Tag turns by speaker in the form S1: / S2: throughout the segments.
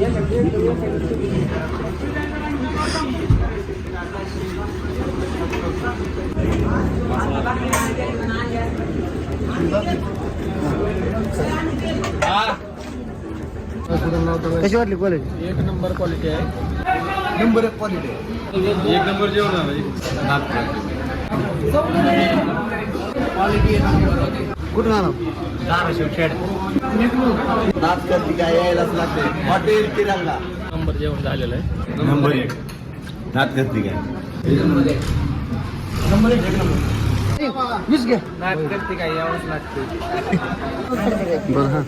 S1: कशी वाटली क्वालिटी
S2: एक नंबर क्वालिटी आहे.
S1: नंबर एक क्वालिटी
S2: एक नंबर जेवण आहे.
S1: कुठून आला? नाच करते काय यायलाच लागते. हॉटेल तिरंगा.
S2: नंबर जेवण झालेलं आहे.
S3: नंबर एक. नात करते काय
S1: वीस घे.
S2: नाच करते काय यावंच लागते.
S1: बरं हा.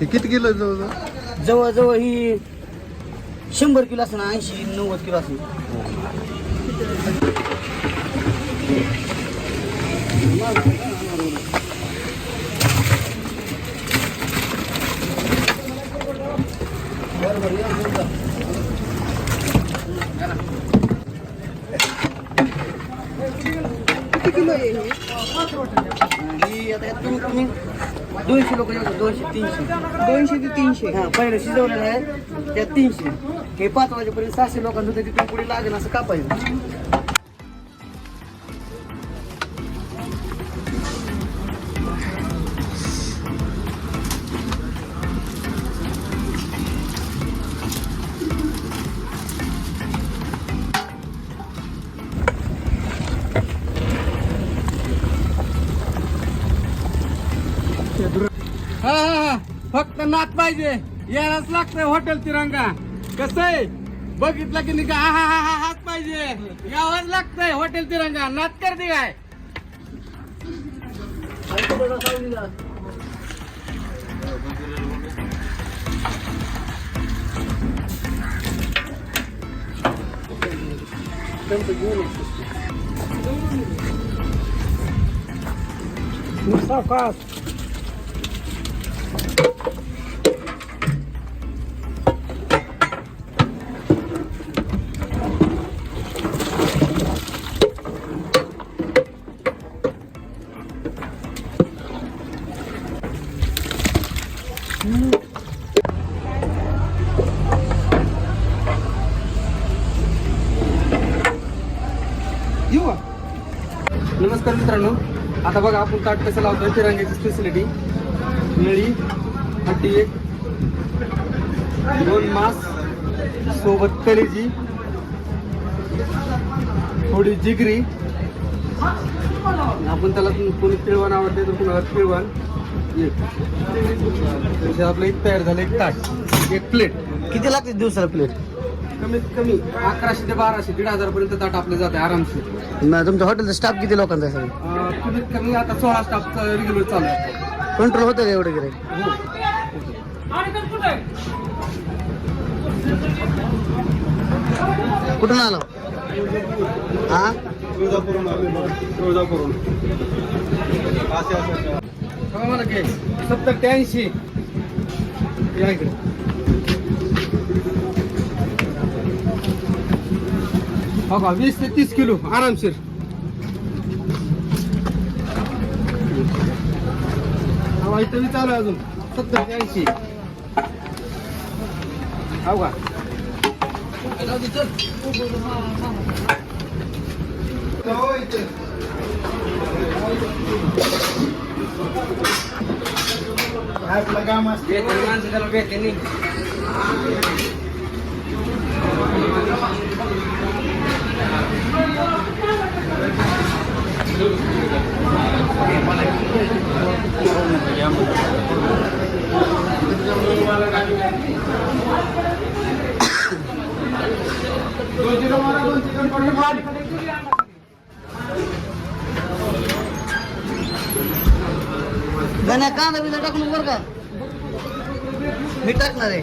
S1: हे किती किलो जवळ
S4: जवळजवळ ही शंभर किलो असं ऐंशी नव्वद किलो असं ही. आता यात तुम्ही तुम्ही दोनशे लोक दोनशे तीनशे. दोनशे ते तीनशे. हा पहिलं शिजवलेलं आहे त्यात तीनशे. हे पाच वाजेपर्यंत सहाशे लोकांचं होतं तिथून पुढे लागेल असं कापायचं.
S2: फक्त नात पाहिजे. यायलाच लागतंय हॉटेल तिरंगा. कसं आहे? बघितलं की नाही का? हा हा हा हाच पाहिजे. यावंच लागतंय हॉटेल तिरंगा. नात करते काय?
S5: येऊ आता बघा आपण ताट कसं लावतोय? तिरंग्याची स्पेसिलिटी नळी हट्टी एक. दोन मास. सोबत कलेजी. थोडी जिगरी. आपण त्याला कोणी पिळवण आवडते तर कुणाला पिळवण? एक. आपलं एक तयार झालं एक ताट. एक प्लेट
S4: किती लागते दिवसाला प्लेट
S5: कमीत कमी अकराशे ते बाराशे दीड हजार पर्यंत ताट आपलं जाते आरामशीर.
S4: ना तुमच्या हॉटेलचा स्टाफ किती लोकांचा आहे
S5: अं, कमीत कमी आता सोळा स्टाफचं रेग्युलर चालू आहे.
S4: कंट्रोल होतं का एवढं गिरे कुठून आलो? हा?
S5: बघा मला घे सत्तर ते ऐंशी. या इकडे. हो का वीस ते तीस किलो आरामशीर हवा इथं बी चालू आहे अजून सत्तर ते ऐंशी हो का माणसं त्याला भेटते नाही
S4: गण्या कांदा बिंदा टाकून बरं का? मी टाकणार आहे.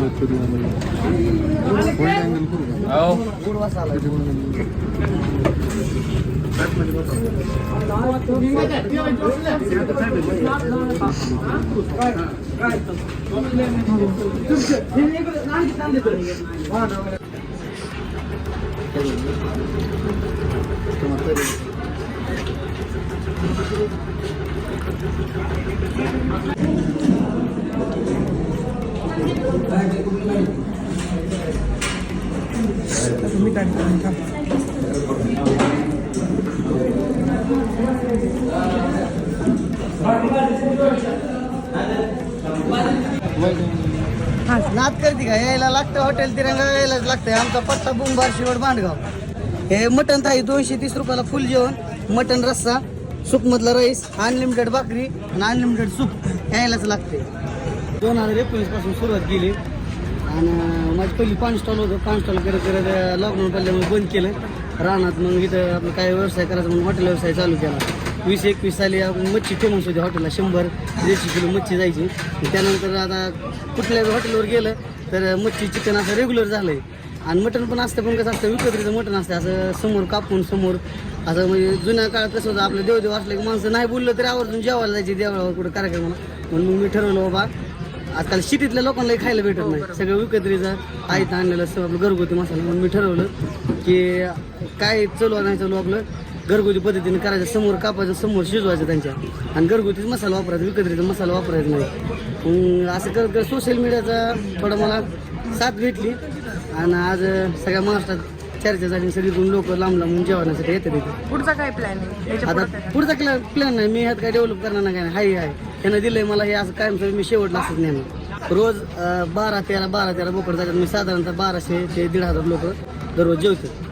S4: हो जेवणासाठी
S3: किती
S4: नात करते का? यायला लागतं हॉटेल तिरंगा यायलाच लागतंय. आमचा पत्ता बुंबार शिवड मांडगाव हे मटन थाळी दोनशे तीस रुपयाला फुल जेवण मटन रस्सा सूपमधला राईस अनलिमिटेड भाकरी आणि अनलिमिटेड सूप यायलाच लागते दोन हजार एकोणीसपासून सुरुवात केली. आणि माझी पहिली पान स्टॉल होतं. पान स्टॉल करत करत लॉकडाऊन पडल्यामुळे बंद केलं. राहणार मग इथं आपलं काय व्यवसाय करायचा म्हणून हॉटेल व्यवसाय चालू केला. वीस एकवीस साली मच्छी फेमस होती हॉटेलला शंभर दीडशे किलो मच्छी जायची. त्यानंतर आता कुठल्या हॉटेलवर गेलं तर मच्छी चिकन असं रेग्युलर झालं आहे आणि मटण पण असतं पण कसं असतं विकत्रीचं मटण असतं. असं समोर कापून समोर असं म्हणजे जुन्या काळात कसं होतं आपलं देवदेव असलं की माणसं नाही बोललं तरी आवर्जून जेवायला जायची देवळावर कुठं कार्यक्रमाला. म्हणून मग मी ठरवलं बाबा आजकाल सिटीतल्या लोकांनाही खायला भेटत नाही. सगळं विकत्रीचं आयतं आणलेलं असतं आपलं घरगुती मसाला म्हणून मी ठरवलं की काय चलवा नाही चालू आपलं? घरगुती पद्धतीने करायचं. समोर कापायचं समोर शिजवायचं त्यांच्या. आणि घरगुतीच मसाला वापरायचा विकत्रीचा मसाला वापरायचा नाही. मग असं करत करत सोशल मीडियाचा थोडं मला साथ भेटली. आणि आज सगळ्या महाराष्ट्रात चर्चा झाली सगळीकडून लोक लांब लांबून जेवणासाठी येतात
S6: पुढचा काय प्लॅन आहे?
S5: आता? पुढचा प्लॅन नाही. मी ह्यात काय डेव्हलप करणार नाही काय नाही. हाय हाय. त्यानं दिलंय मला हे असं कायम मी शेवटला असंच नेणार रोज अं, बारा तेरा बारा तेरा बोकड जातात. मी साधारणतः बाराशे ते दीड हजार लोक दररोज जेवतात.